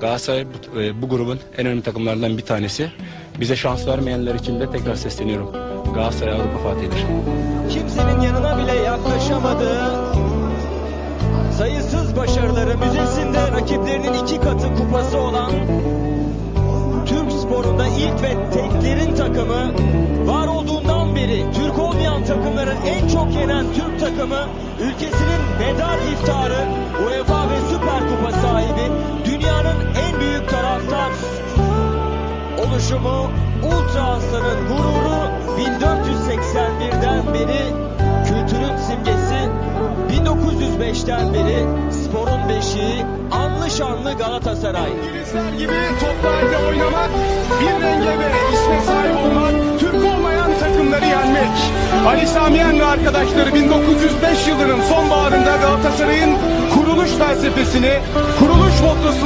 Galatasaray bu, e, bu grubun en önemli takımlarından bir tanesi. Bize şans vermeyenler için de tekrar sesleniyorum. Galatasaray Avrupa Fatihi'dir. kimsenin yanına bile yaklaşamadığı sayısız başarıları müzesinde rakiplerinin iki katı kupası olan Türk sporunda ilk ve teklerin takımı var olduğundan beri Türk olmayan takımların en çok yenen Türk takımı ülkesinin medal iftarı oluşumu Ultra Aslan'ın gururu 1481'den beri kültürün simgesi 1905'ten beri sporun beşiği anlı şanlı Galatasaray. İngilizler gibi toplarda oynamak, bir renge ve isme sahip olmak, Türk olmayan takımları yenmek. Ali Samiyen ve arkadaşları 1905 yılının sonbaharında Galatasaray'ın kuruluş felsefesini, kuruluş mottosunu